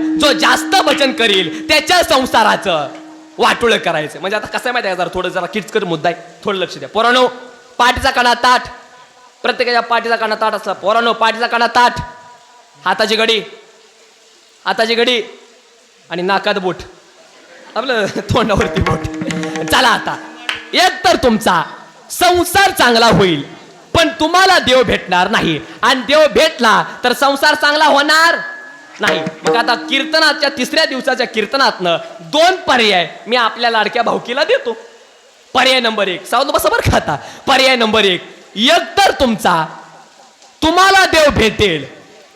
जो जास्त भजन करील त्याच्या संसाराचं वाटोळ करायचं. म्हणजे आता कसं माहिती आहे जरा? थोडं जरा किचकर मुद्दा आहे. थोडं लक्ष द्या. पोरानो पाठीचा काना ताट प्रत्येकाच्या पाठीचा काना ताट असला. पोरानो पाठीचा काना ताट हाताची घडी. हाताची घडी. आणि नाकात बोट. आपलं तोंडावरती बोट. चला आता. एक तर तुमचा संसार चांगला होईल पण तुम्हाला देव भेटणार नाही. आणि देव भेटला तर संसार चांगला होणार? नाही मग आता कीर्तनाच्या तिसऱ्या दिवसाच्या कीर्तनातनं दोन पर्याय मी आपल्या लाडक्या भाऊकीला देतो. पर्याय नंबर एक सावध बसा बरं पर्याय नंबर एक एकतर तुमचा तुम्हाला देव भेटेल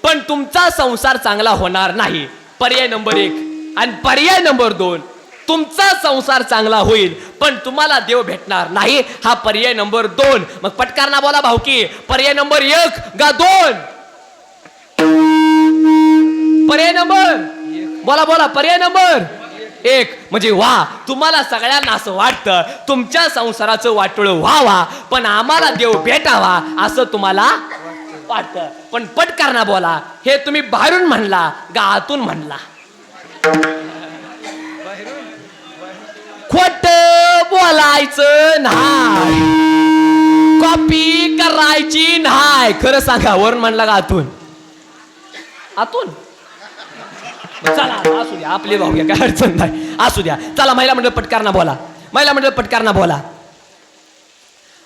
पण तुमचा संसार चांगला होणार नाही. पर्याय नंबर एक आणि पर्याय नंबर दोन तुमचा संसार चांगला होईल पण तुम्हाला देव भेटणार नाही. हा पर्याय नंबर दोन. मग पटकारना बोला भाऊकी पर्याय नंबर एक गा दोन. पर्याय नंबर. बोला बोला पर्याय नंबर. एक म्हणजे वा तुम्हाला सगळ्यांना असं वाटतं तुमच्या संसाराचं वाटोळ व्हावा पण आम्हाला देव भेटावा असं तुम्हाला वाटतं. पण पटकारणा बोला हे तुम्ही बाहेरून म्हणला गातून म्हणला? खोट बोलायचं नाही. कॉपी करायची नाही. खरं सांगा वरून म्हणला का आतून? आतून. चला असू द्या आपले भाऊ घ्या काय अडचण नाही. असू द्या. चला महिला मंडळ पटकारना बोला. महिला मंडळ पटकारना बोला.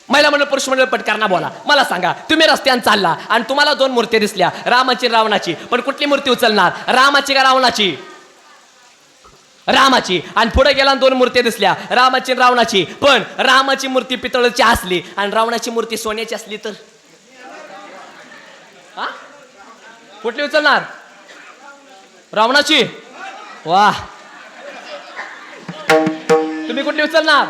महिला मंडळ पुरुष मंडळ पटकारना बोला. मला सांगा तुम्ही रस्त्याने चालला आणि तुम्हाला दोन मूर्ती दिसल्या रामाची रावणाची. पण कुठली मूर्ती उचलणार? रामाची का रावणाची? रामाची. आणि पुढे गेला आणि दोन मूर्ती दिसल्या रामाची रावणाची. पण रामाची मूर्ती पितळाची असली आणि रावणाची मूर्ती सोन्याची असली तर? हा? कुठली उचलणार? रावणाची. वा तुम्ही कुठली उचलणार?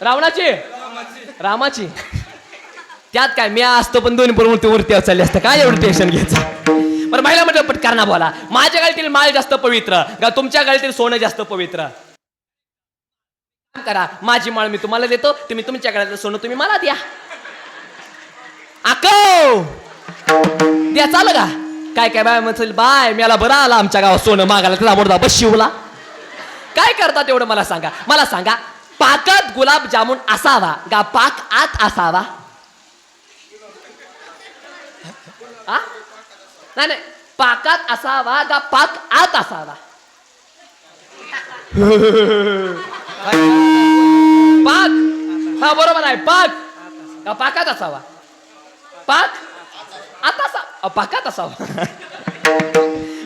रावणाची. रामाची. त्यात काय? मी असतो पण दोन्ही प्रवृत्ती वरती उचलली असतं. काय एवढं टेन्शन घ्यायचं? बरं महिला म्हटलं पटकारणा बोला. माझ्या गाडीतील माल जास्त पवित्र का तुमच्या गाडीतील सोनं जास्त पवित्र? काम करा. माझी माळ मी तुम्हाला देतो. तुम्ही तुमच्या गाडीतील सोनं तुम्ही मला द्या. आको द्या चाल का? काय काय बाय म्हणतील बाय मला बरं आला आमच्या गावात सोनं मागायला तुला मोठा बस शिवला. काय करतात एवढं मला सांगा? मला सांगा पाकात गुलाबजामुन असावा गा पाक आत असावा. नाही नाही पाकात असावा गा पाक आत असावा. पाक? हा बरोबर आहे पाक. का पाकात असावा. पाक? आता असा पाकात असावा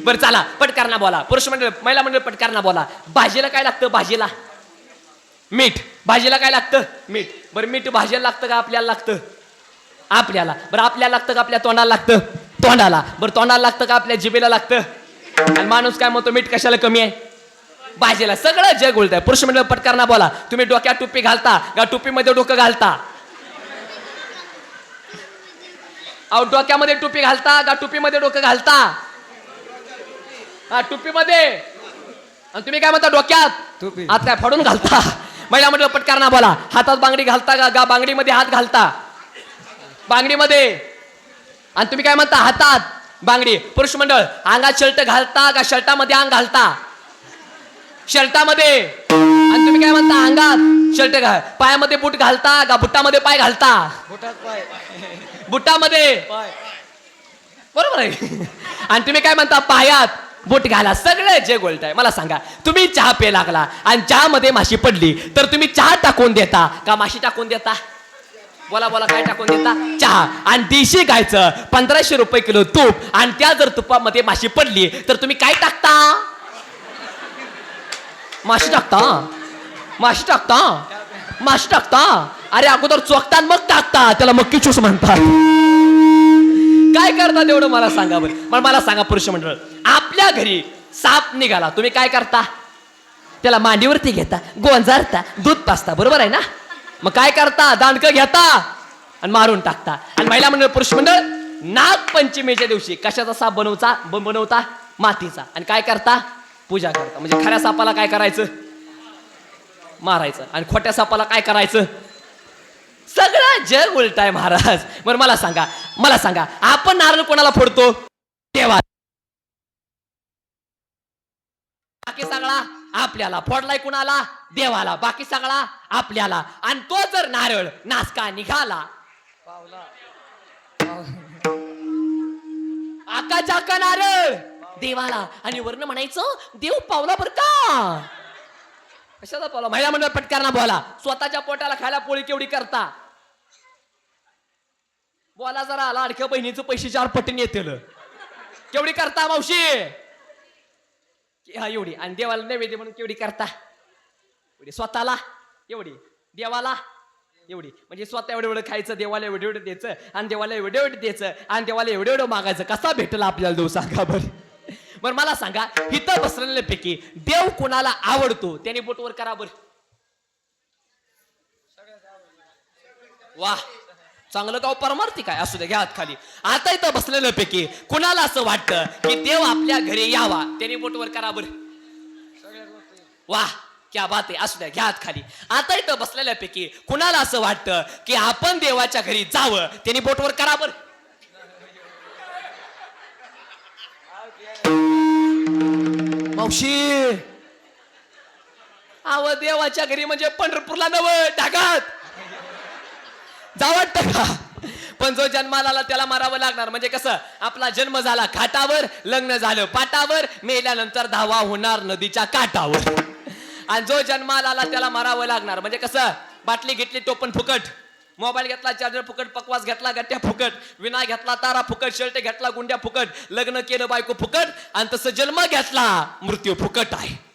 बरं चला पटकारना बोला. पुरुष मंडळ महिला मंडळ पटकारना बोला. भाजीला काय लागतं भाजीला? मीठ. भाजीला काय लागतं? मीठ. बरं मीठ भाजीला लागतं का आपल्याला लागतं? आपल्याला. बरं आपल्याला लागतं का आपल्या तोंडाला लागतं? तोंडाला. बरं तोंडाला लागतं का आपल्या जिभेला लागतं? आणि माणूस काय म्हणतो मीठ कशाला कमी आहे? भाजीला. सगळं जग उलट आहे. पुरुष मंडळ पटकारना बोला. तुम्ही डोक्यात टोपी घालता का टोपीमध्ये डोकं घालता? अहो डोक्यामध्ये टोपी घालता का टोपीमध्ये डोकं घालता? हा टोपीमध्ये. आणि तुम्ही काय म्हणता डोक्यात? टोपी. हात काय फाडून घालता? महिला म्हटलं पटकारना बोला. हातात बांगडी घालता का? गा बांगडीमध्ये हात घालता? बांगडीमध्ये. आणि तुम्ही काय म्हणता? हातात बांगडी. पुरुष मंडळ अंगात शर्ट घालता का शर्टामध्ये अंग घालता? शर्टामध्ये. आणि तुम्ही काय म्हणता? अंगात शर्ट घाल पायामध्ये बूट घालता का बुटामध्ये पाय घालता? बोटात पाय. बुटामध्ये. बरोबर आहे. आणि तुम्ही काय म्हणता? पायात बोट घाला. सगळं जे गोल्ट आहे मला सांगा. तुम्ही चहा पे लागला आणि चहामध्ये माशी पडली तर तुम्ही चहा टाकून देता का माशी टाकून देता? बोला बोला काय टाकून देता? चहा. आणि देशी गायचं पंधराशे रुपये किलो तूप आणि त्या जर तुपामध्ये माशी पडली तर तुम्ही काय टाकता? माशी टाकता? माशी टाकता? माशी टाकता? अरे अगोदर चोखता मग टाकता. त्याला मग किचूस म्हणतात. काय करतात एवढं मला सांगा बरं. पण मला सांगा पुरुष मंडळ. आपल्या घरी साप निघाला. तुम्ही काय करता? त्याला मांडीवरती घेता गोंजारता दूध पाचता बरोबर आहे ना? मग काय करता? दांडकं घेता आणि मारून टाकता. आणि महिला मंडळ पुरुष मंडळ नागपंचमीच्या दिवशी कशाचा साप बनवता? बनवता? मातीचा. आणि काय करता? पूजा करता. म्हणजे खऱ्या सापाला काय करायचं? मारायचं. आणि खोट्या सापाला काय करायचं? सगळं जग उलटाय महाराज. बरं मला सांगा मला सांगा आपण नारळ कोणाला फोडतो? देवा. बाकी सगळा आपल्याला फोडलाय कुणाला? देवाला. बाकी सगळा आपल्याला. आणि तो जर नारळ नासका निघाला. आका जाका नारळ. देवाला. आणि वर्ण म्हणायचं देव पावला बर का? कशाचा पावला? महिला मंडळ पटकारणा बोला. स्वतःच्या पोटाला खायला पोळी केवढी करता? बोला जरा लाडक्या बहिणीचं पैसे चार पटीने येतील. केवढी करता मावशी? हा एवढी. आणि देवाला नैवेद्य म्हणून केवढी करता? एवढी. स्वतःला? एवढी. देवाला? एवढी. म्हणजे स्वतः एवढं एवढं खायचं देवाला एवढं एवढं द्यायचं आणि देवाला एवढं एवढं द्यायचं आणि देवाला एवढं एवढं मागायचं. कसा भेटला आपल्याला देव सांगा बरं? बरं मला सांगा इथं बसलेल्यापैकी देव कोणाला आवडतो? त्याने बोटवर करा बर. वा. चांगलं गाव परमार्थी काय? असू दे घ्या हात खाली. आता इथं बसलेलं पैकी कुणाला असं वाटतं की देव आपल्या घरी यावा? त्याने बोटवर करा बर. वा क्या बात आहे. असू द्या घ्या हात खाली. आता इथं बसलेल्यापैकी कुणाला असं वाटतं की आपण देवाच्या घरी जावं? त्यांनी बोटवर करा बर. मावशी! आव देवाच्या घरी म्हणजे पंढरपूरला नव ढागात. जा वाटतं का? पण जो जन्माला आला त्याला मारावं लागणार. म्हणजे कसं? आपला जन्म झाला घाटावर लग्न झालं. पाटावर मेल्यानंतर धावा होणार नदीच्या काठावर. आणि जो जन्माला आला त्याला मारावं लागणार. म्हणजे कसं? बाटली घेतली टोपण फुकट. मोबाईल घेतला चार्जर फुकट पकवास घेतला गट्ट्या फुकट. विना घेतला तारा फुकट शर्ट घेतला गुंड्या फुकट. लग्न केलं बायको फुकट. आणि तसं जन्म घेतला मृत्यू फुकट आहे.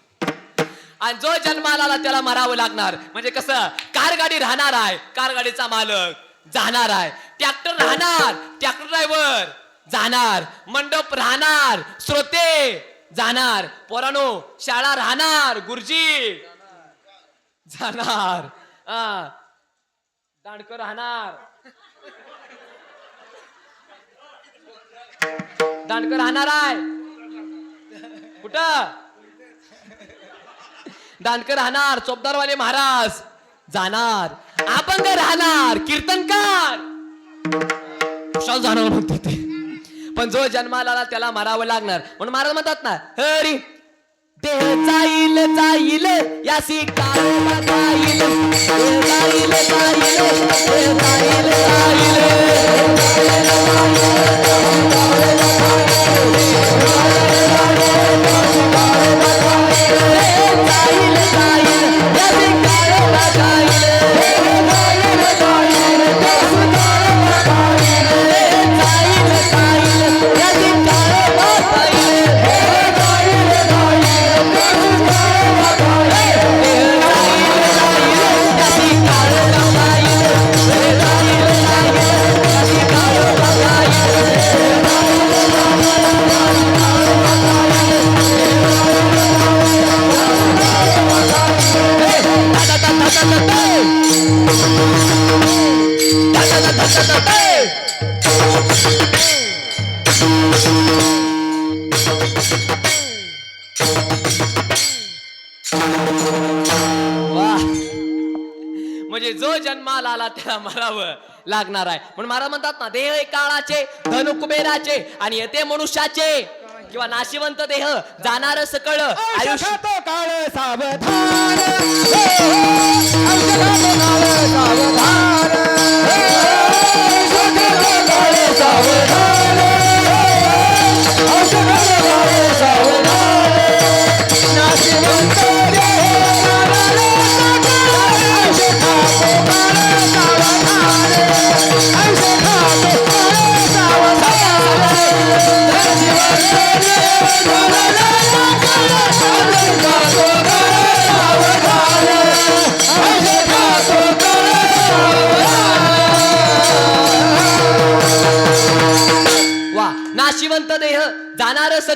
आणि जो जन्माला आला त्याला मारावं लागणार. म्हणजे कसं? कार गाडी राहणार आहे कार गाडीचा मालक जाणार आहे. ट्रॅक्टर राहणार ट्रॅक्टर ड्रायव्हर जाणार मंडप राहणार श्रोते जाणार. पोरानो शाळा राहणार गुरुजी जाणार. दांडकर राहणार. दांडकर राहणार आहे. कुठं? दांडकर राहणार चोपदारवाले महाराज. जाणार आपण राहणार कीर्तनकार कुशाल जाणार म्हणतो ते पण जो जन्माला आला त्याला मारावं लागणार म्हणून महाराज म्हणतात ना हरी देह जाईल जाईल यासी काळोबा जाईल देह जाईल जाईल देह जाईल जाईल जाईल म्हणजे जो जन्माला आला त्याला मरावं लागणार आहे. म्हणून महाराज म्हणतात ना देह काळाचे धन कुबेराचे आणि येते मनुष्याचे. किंवा नाशिवंत देह जाणार सकळ आयुष्य. काळ काळ सावधान.